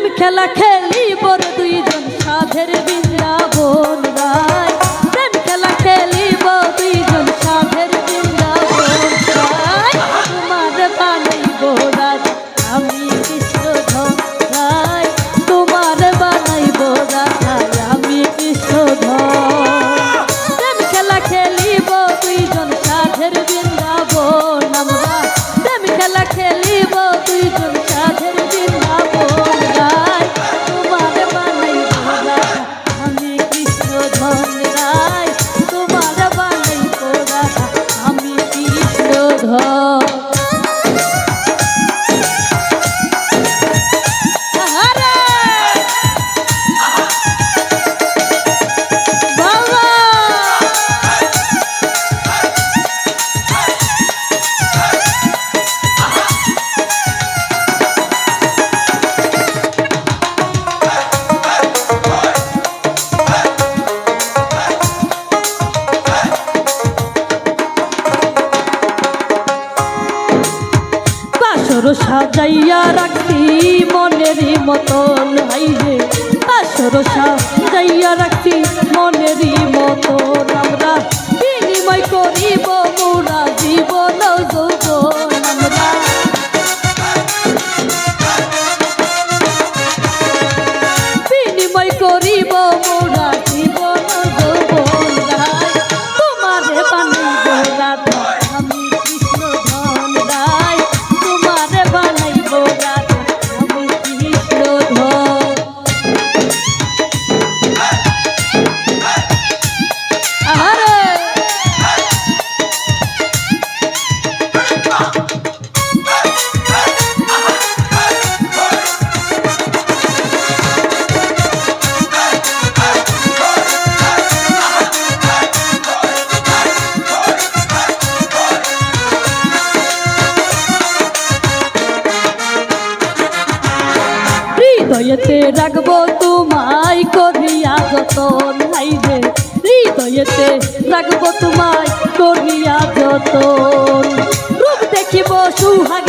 প্রেম খেলা খেলি বড় দুইজন সাধের বৃন্দাবন গায় বাসর সাজাইয়া রাখছি মনেরই মতন হাইরে আসর সাজাইয়া রাখছি হৃদয়েতে রাখব তোমায় করিয়া যতন হাইরে হৃদয়েতে রাখব তোমায় করিয়া যতন। রূপ দেখিব সুহাগ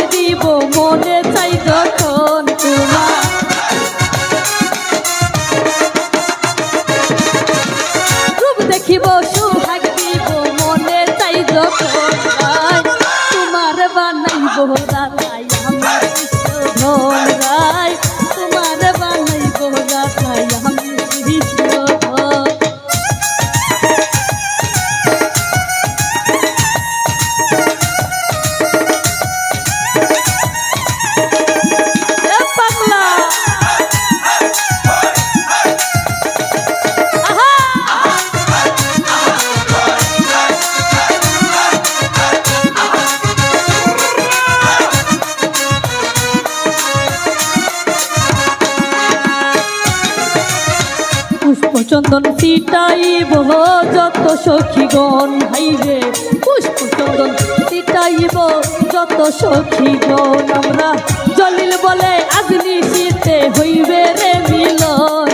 পুষ্পচন্দন সিটাইব যত সখীগণ, হাইরে পুষ্পচন্দন সিটাইব যত সখীগণ। আমরা জলিল বলে আজনি শীতে হইবে রে মিলন।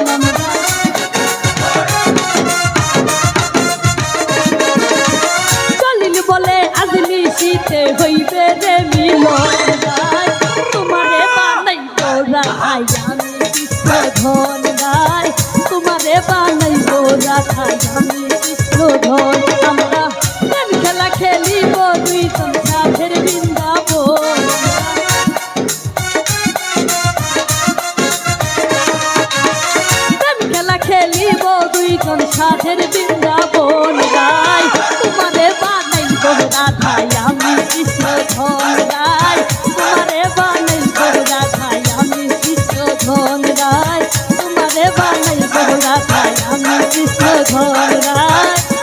জলিল বলে আজনি শীতে হইবে রে মিলন। তোমারে বানাই গোরা আই আমি খাই আমি কৃষ্ণ ধন আমরা প্রেম খেলা খেলিব দুইজন সাথের বৃন্দাবন। প্রেম খেলা খেলিব দুইজন সাধের বৃন্দাবন। গাই তোমারে বানাই রাধাই আমি কৃষ্ণ ধন তোমারে আমি কৃষ্ণ গাই